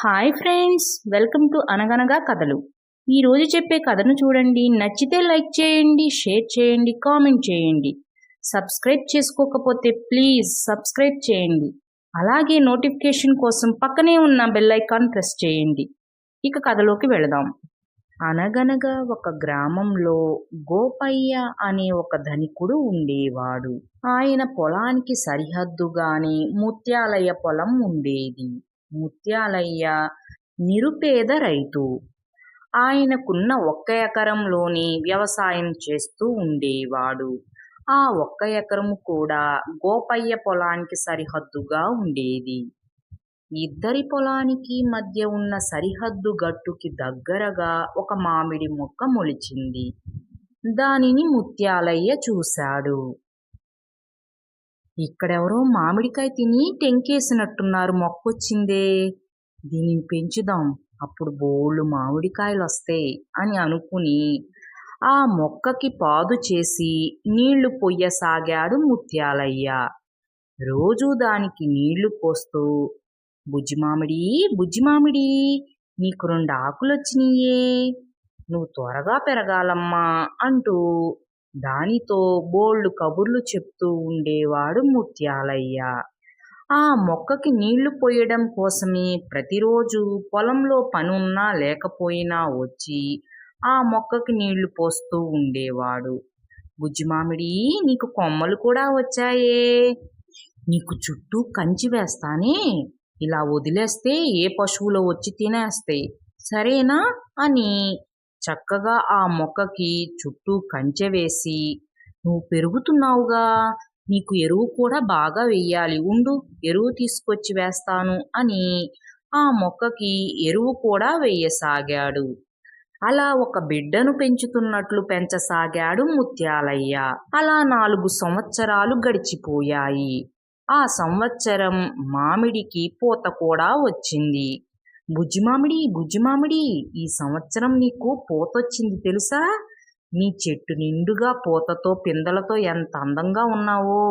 Hi friends welcome to అనగనగా కథలు ఈరోజు చెప్పే కథను చూడండి. నచ్చితే లైక్ చేయండి షేర్ చేయండి కామెంట్ చేయండి. సబ్స్క్రైబ్ చేసుకోకపోతే ప్లీజ్ సబ్స్క్రైబ్ చేయండి. అలాగే నోటిఫికేషన్ కోసం పక్కనే ఉన్న బెల్ ఐకాన్ ప్రెస్ చేయండి. ఇక కథలోకి వెళదాం. అనగనగా ఒక గ్రామంలో గోపయ్య అనే ఒక ధనికుడు ఉండేవాడు. ఆయన పొలానికి సరిహద్దుగానే ముత్యాలయ పొలం ఉండేది. ముత్యాలయ్య నిరుపేద రైతు. ఆయనకున్న ఒక్క ఎకరంలోనే వ్యవసాయం చేస్తూ ఉండేవాడు. ఆ ఒక్క ఎకరము కూడా గోపయ్య పొలానికి సరిహద్దుగా ఉండేది. ఇద్దరి పొలానికి మధ్య ఉన్న సరిహద్దు గట్టుకి దగ్గరగా ఒక మామిడి మొక్క మొలిచింది. దానిని ముత్యాలయ్య చూశాడు. ఇక్కడెవరో మామిడికాయ తిని టెంకేసినట్టున్నారు మొక్కొచ్చిందే. దీనిని పెంచుదాం. అప్పుడు బోళ్ళు మామిడికాయలు వస్తాయి అని అనుకుని ఆ మొక్కకి పాదు చేసి నీళ్ళు పొయ్యసాగాడు ముత్యాలయ్య. రోజూ దానికి నీళ్ళు పోస్తూ బుజ్జి మామిడి బుజ్జి మామిడి నీకు రెండు ఆకులు వచ్చినాయే నువ్వు త్వరగా పెరగాలమ్మా అంటూ దానితో బోళ్ళు కబుర్లు చెప్తూ ఉండేవాడు ముత్యాలయ్య. ఆ మొక్కకి నీళ్ళు పోయడం కోసమే ప్రతిరోజు పొలంలో పనున్నా లేకపోయినా వచ్చి ఆ మొక్కకి నీళ్ళు పోస్తూ ఉండేవాడు. గుజ్జిమామిడి నీకు కొమ్మలు కూడా వచ్చాయే. నీకు చుట్టూ కంచి వేస్తానే. ఇలా వదిలేస్తే ఏ పశువులు వచ్చి తినేస్తాయి. సరేనా? అని చక్కగా ఆ మొక్కకి చుట్టూ కంచె వేసి నువ్వు పెరుగుతున్నావుగా నీకు ఎరువు కూడా బాగా వెయ్యాలి ఉండు ఎరువు తీసుకొచ్చి వేస్తాను అని ఆ మొక్కకి ఎరువు కూడా వెయ్యసాగాడు. అలా ఒక బిడ్డను పెంచుతున్నట్లు పెంచసాగాడు ముత్యాలయ్య. అలా నాలుగు సంవత్సరాలు గడిచిపోయాయి. ఆ సంవత్సరం మామిడికి పూత కూడా వచ్చింది. బుజ్జి మామిడి మామిడి ఈ సంవత్సరం నీకు పూతొచ్చింది తెలుసా? నీ చెట్టు నిండుగా పూతతో పిందలతో ఎంత అందంగా ఉన్నావో.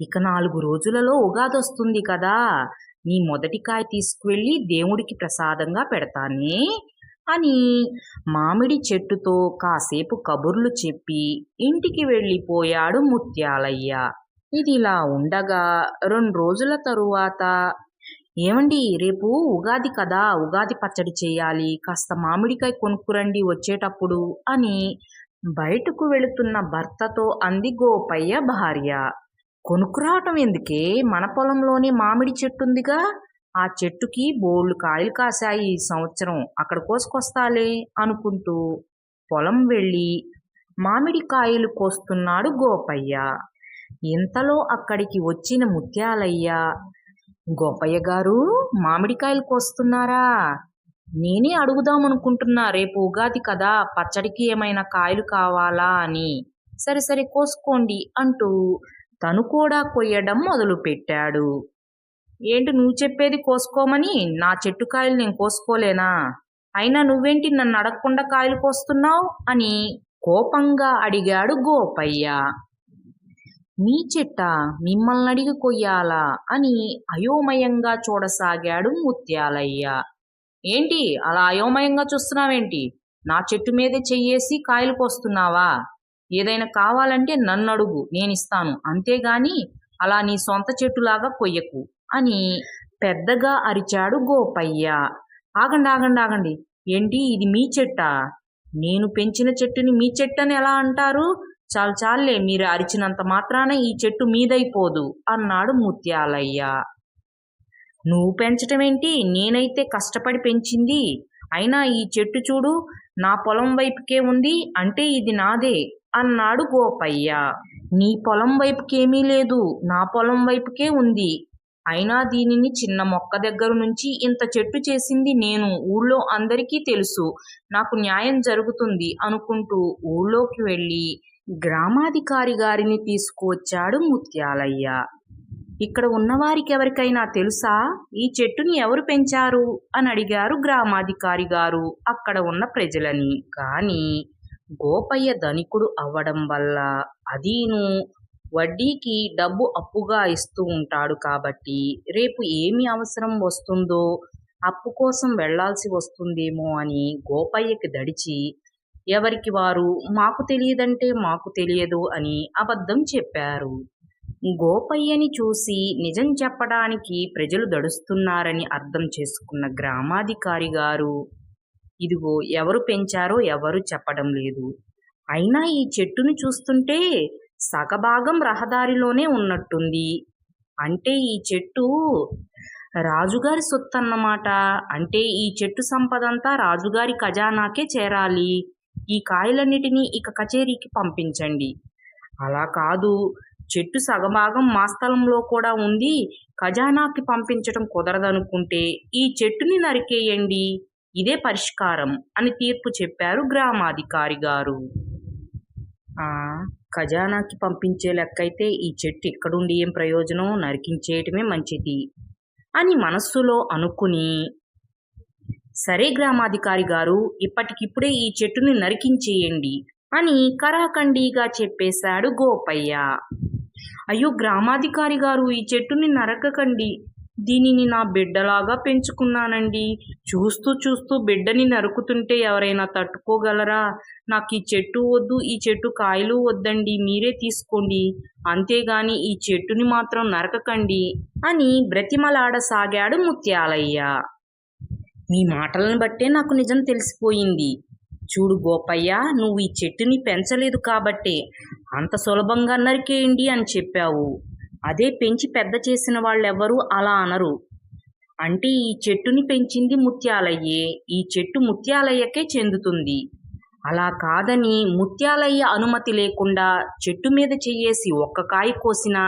ఇక నాలుగు రోజులలో ఉగాది వస్తుంది కదా. నీ మొదటి కాయ తీసుకువెళ్ళి దేవుడికి ప్రసాదంగా పెడతానే. అని మామిడి చెట్టుతో కాసేపు కబుర్లు చెప్పి ఇంటికి వెళ్ళిపోయాడు ముత్యాలయ్య. ఇది ఇలా ఉండగా రెండు రోజుల తరువాత ఏమండి రేపు ఉగాది కదా ఉగాది పచ్చడి చేయాలి కాస్త మామిడికాయ కొనుక్కురండి వచ్చేటప్పుడు అని బయటకు వెళుతున్న భర్తతో అంది గోపయ్య భార్య. కొనుక్కురావటం ఎందుకే? మన పొలంలోనే మామిడి చెట్టు ఉందిగా ఆ చెట్టుకి బోళ్ళు కాయలు కాశాయి ఈ సంవత్సరం అక్కడ కోసుకొస్తాలే అనుకుంటూ పొలం వెళ్ళి మామిడి కాయలు కోస్తున్నాడు గోపయ్య. ఇంతలో అక్కడికి వచ్చిన ముత్యాలయ్య గోపయ్య గారు మామిడికాయలు కోస్తున్నారా? నేనే అడుగుదామనుకుంటున్నా రేపు ఉగాది కదా పచ్చడికి ఏమైనా కాయలు కావాలా అని. సరే సరే కోసుకోండి అంటూ తను కూడా కొయ్యడం మొదలుపెట్టాడు. ఏంటి నువ్వు చెప్పేది కోసుకోమని? నా చెట్టు కాయలు నేను కోసుకోలేనా? అయినా నువ్వేంటి నన్ను అడగకుండా కాయలు కోస్తున్నావు అని కోపంగా అడిగాడు గోపయ్య. మీ చెట్ట మిమ్మల్ని అడిగి కొయ్యాలా అని అయోమయంగా చూడసాగాడు ముత్యాలయ్య. ఏంటి? అలా అయోమయంగా చూస్తున్నావేంటి? నా చెట్టు మీదే చెయ్యేసి కాయలు కోస్తున్నావా? ఏదైనా కావాలంటే నన్ను అడుగు. నేనిస్తాను. అంతేగాని అలా నీ సొంత చెట్టులాగా కొయ్యకు అని పెద్దగా అరిచాడు గోపయ్య. ఆగండి ఆగండి ఆగండి. ఏంటి? ఇది మీ చెట్ట? నేను పెంచిన చెట్టుని మీ చెట్టు అని ఎలా అంటారు? చాలు చాలే మీరు అరిచినంత మాత్రాన ఈ చెట్టు మీదైపోదు అన్నాడు ముత్యాలయ్య. నువ్వు పెంచటం ఏంటి నేనైతే కష్టపడి పెంచింది. అయినా ఈ చెట్టు చూడు నా పొలం వైపుకే ఉంది అంటే ఇది నాదే అన్నాడు గోపయ్య. నీ పొలం వైపుకేమీ లేదు నా పొలం వైపుకే ఉంది. అయినా దీనిని చిన్న మొక్క దగ్గర నుంచి ఇంత చెట్టు చేసింది నేను ఊళ్ళో అందరికీ తెలుసు. నాకు న్యాయం జరుగుతుంది అనుకుంటూ ఊళ్ళోకి వెళ్ళి గ్రామాధికారి గారిని తీసుకువచ్చాడు ముత్యాలయ్య. ఇక్కడ ఉన్నవారికి ఎవరికైనా తెలుసా? ఈ చెట్టుని ఎవరు పెంచారు? అని అడిగారు గ్రామాధికారి గారు. అక్కడ ఉన్న ప్రజలని. కానీ గోపయ్య ధనికుడు అవ్వడం వల్ల అదీను. వడ్డీకి డబ్బు అప్పుగా ఇస్తూ ఉంటాడు కాబట్టి రేపు ఏమి అవసరం వస్తుందో అప్పు కోసం వెళ్ళాల్సి వస్తుందేమో అని గోపయ్యకి దడిచి ఎవరికి వారు? మాకు తెలియదంటే మాకు తెలియదు అని అబద్ధం చెప్పారు. గోపయ్యని చూసి నిజం చెప్పడానికి ప్రజలు దడుస్తున్నారని అర్థం చేసుకున్న గ్రామాధికారి గారు ఇదిగో ఎవరు పెంచారో ఎవరు చెప్పడం లేదు. అయినా ఈ చెట్టుని చూస్తుంటే సగభాగం రహదారిలోనే ఉన్నట్టుంది. అంటే ఈ చెట్టు రాజుగారి సొత్తు అన్నమాట అంటే ఈ చెట్టు సంపదంతా రాజుగారి ఖజానాకే చేరాలి. ఈ కాయలన్నిటినీ ఇక కచేరీకి పంపించండి. అలా కాదు. చెట్టు సగభాగం మా స్థలంలో కూడా ఉంది. ఖజానాకి పంపించడం కుదరదనుకుంటే ఈ చెట్టుని నరికేయండి. ఇదే పరిష్కారం అని తీర్పు చెప్పారు గ్రామాధికారి గారు. ఖజానాకి పంపించే లెక్కైతే ఈ చెట్టు ఎక్కడుండి ఏం ప్రయోజనం? నరికించేయటమే మంచిది అని మనస్సులో అనుకుని సరే గ్రామాధికారి గారు ఇప్పటికిప్పుడే ఈ చెట్టుని నరికించేయండి అని కరాఖండీగా చెప్పేశాడు గోపయ్య. అయ్యో గ్రామాధికారి గారు ఈ చెట్టుని నరకకండి. దీనిని నా బిడ్డలాగా పెంచుకున్నానండి. చూస్తూ చూస్తూ బిడ్డని నరుకుతుంటే ఎవరైనా తట్టుకోగలరా? నాకు ఈ చెట్టు వద్దు ఈ చెట్టు కాయలు వద్దండి మీరే తీసుకోండి. అంతేగాని ఈ చెట్టుని మాత్రం నరకకండి అని బ్రతిమలాడసాగాడు ముత్యాలయ్య. మీ మాటలను బట్టే నాకు నిజం తెలిసిపోయింది. చూడు గోపయ్య నువ్వు ఈ చెట్టుని పెంచలేదు కాబట్టే అంత సులభంగా నరికేయండి అని చెప్పావు. అదే పెంచి పెద్ద చేసిన వాళ్ళెవ్వరూ అలా అనరు. అంటే ఈ చెట్టుని పెంచింది ముత్యాలయ్యే ఈ చెట్టు ముత్యాలయ్యకే చెందుతుంది. అలా కాదని ముత్యాలయ్య అనుమతి లేకుండా చెట్టు మీద చెయ్యేసి ఒక్క కాయ కోసినా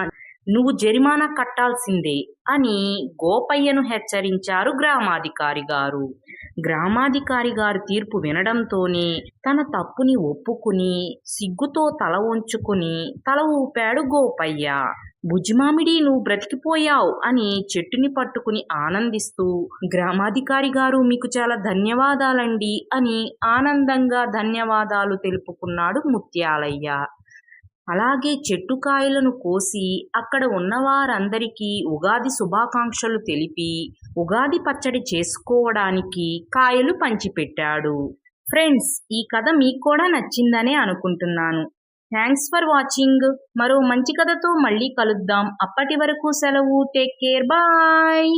నువ్వు జరిమానా కట్టాల్సిందే అని గోపయ్యను హెచ్చరించారు గ్రామాధికారి గారు. గ్రామాధికారి గారు తీర్పు వినడంతోనే తన తప్పుని ఒప్పుకుని సిగ్గుతో తల వంచుకుని తల ఊపాడు గోపయ్య. భుజమామిడి నువ్వు బ్రతికిపోయావు అని చెట్టుని పట్టుకుని ఆనందిస్తూ గ్రామాధికారి గారు మీకు చాలా ధన్యవాదాలండి అని ఆనందంగా ధన్యవాదాలు తెలుపుకున్నాడు ముత్యాలయ్య. అలాగే చెట్టు కాయలను కోసి అక్కడ ఉన్నవారందరికీ ఉగాది శుభాకాంక్షలు తెలిపి ఉగాది పచ్చడి చేసుకోవడానికి కాయలు పంచిపెట్టాడు. ఫ్రెండ్స్ ఈ కథ మీకు కూడా నచ్చిందనే అనుకుంటున్నాను. Thanks for watching. మరో మంచి కథతో మళ్ళీ కలుద్దాం. అప్పటి వరకు సెలవు. Take care. బాయ్.